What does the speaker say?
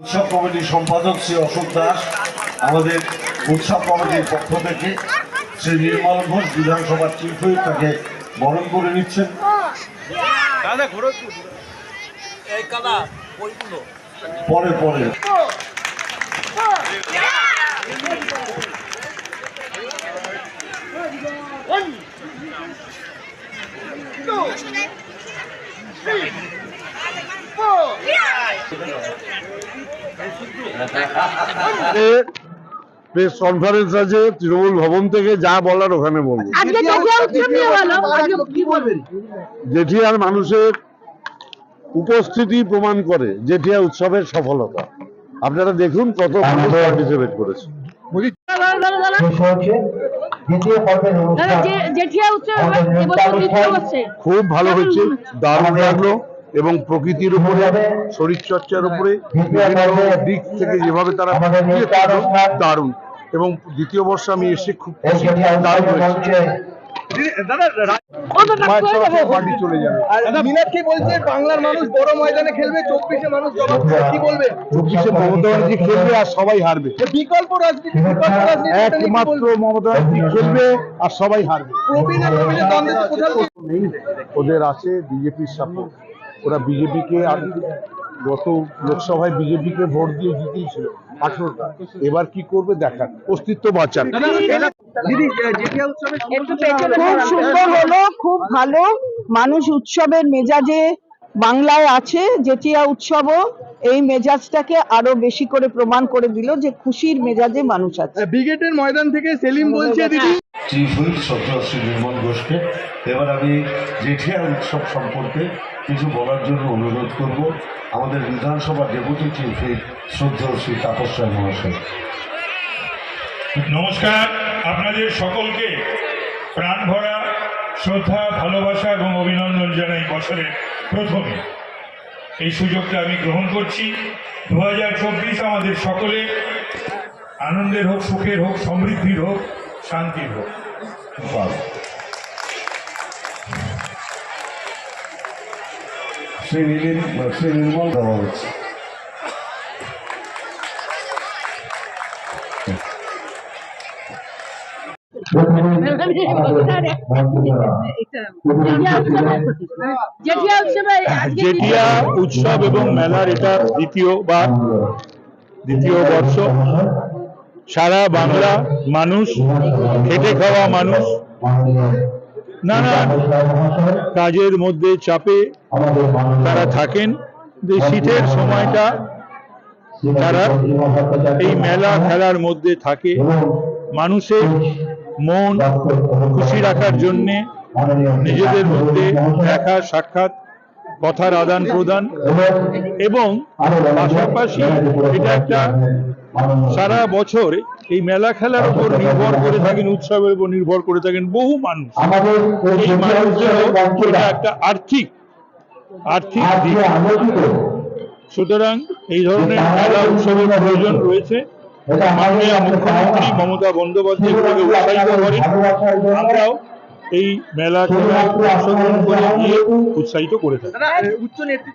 উৎসব কমিটির সম্পাদক শ্রী অশোক দাস আমাদের উৎসব কমিটির পক্ষ থেকে শ্রী নির্মল ঘোষ বিধানসভার চিফ হুইপ তাকে বরণ করে নিচ্ছেন। পরে পরে। প্রেস কনফারেন্স আছে তৃণমূল ভবন থেকে যা বলার ওখানে বলব। জেঠিয়ার মানুষের উপস্থিতি প্রমাণ করে জেঠিয়া উৎসবের সফলতা। আপনারা দেখুন কত পার্টিসিপেট করেছে। খুব ভালো হয়েছে। দারুণ লাগল। এবং প্রকৃতির উপরে শরীর চর্চার উপরে দিক থেকে যেভাবে তারা ইয়ে দারুণ। এবং দ্বিতীয় বর্ষ আমি এসে খুব এই খুশি, জেঠিয়া দারুণ উৎসবের হয়েছে মঞ্চে ও তো কাজ করে যাবে পার্টি চলে যাবে। মীনাক্ষী বলছে বাংলার মানুষ বড় ময়দানে খেলবে চব্বিশে মানুষ কি বলবে চব্বিশে মমতা ব্যানার্জি খেলবে আর সবাই হারবে। বিকল্প রাজনীতি বিকল্প রাজনীতি এটা নিয়ে কি একমাত্র বলবে? মমতা ব্যানার্জি খেলবে আর সবাই হারবে। প্রবীণ আর প্রবীণের দ্বন্দ্বে ওদের আছে বিজেপির সাপোর্ট ওরা বিজেপিকে আর গত লোকসভায় বিজেপিকে ভোট দিয়ে জিতেছিল আঠেরোটা। এবার কি করবে দেখার। অস্তিত্ব বাঁচান। উৎসবে খুব সুন্দর হলো খুব ভালো। মানুষ উৎসবের মেজাজে বাংলায় আছে জেঠিয়া উৎসবও এই মেজাজটাকে আরও বেশি করে প্রমাণ করে দিল যে খুশির মেজাজে মানুষ আছে। ব্রিগেডের ময়দান থেকে সেলিম বলছে দিদি। চিফ হুইপ শ্রদ্ধা শ্রী নির্মল ঘোষকে। এবার আমি জেঠিয়া উৎসব সম্পর্কে কিছু বলার জন্য অনুরোধ করব। আমাদের বিধানসভা ডেপুটি চিফ হুইপ শ্রদ্ধা শ্রী তাপস রায় মহাশয়। নমস্কার। আপনাদের সকলকে প্রাণ ভরা শ্রদ্ধা, ভালোবাসা এবং অভিনন্দন জানাই বছরের প্রথমে। এই সুযোগটা আমি গ্রহণ করছি। দু হাজার চব্বিশ আমাদের সকলে আনন্দের হোক, সুখের হোক, সমৃদ্ধির হোক, শান্তির হোক। শ্রী নীলিন শ্রী নির্মল দেওয়া হচ্ছে জেঠিয়া উৎসব এবং মেলার এটা দ্বিতীয়বার দ্বিতীয় বর্ষ। সারা বাংলা মানুষ, খেটে খাওয়া মানুষ। নানা কাজের মধ্যে চাপে তারা থাকেন। যে শীতের সময়টা তারা এই মেলা খেলার মধ্যে থাকে। মানুষের মন খুশি রাখার জন্যে নিজেদের মধ্যে দেখা সাক্ষাৎ কথার আদান প্রদান এবং পাশাপাশি এটা একটা সারা বছর এই মেলা খেলার উপর নির্ভর করে থাকেন উৎসবের উপর নির্ভর করে থাকেন বহু মানুষ। এই মানুষদেরও একটা আর্থিক আর্থিক দিক। সুতরাং এই ধরনের মেলা উৎসবের প্রয়োজন রয়েছে। মাননীয় মুখ্যমন্ত্রী মমতা বন্দ্যোপাধ্যায় এগুলোকে উৎসাহিত করেন। আমরাও এই মেলা খেলায় অংশগ্রহণ করে গিয়ে উৎসাহিত করে থাকি। উচ্চ নেতৃত্ব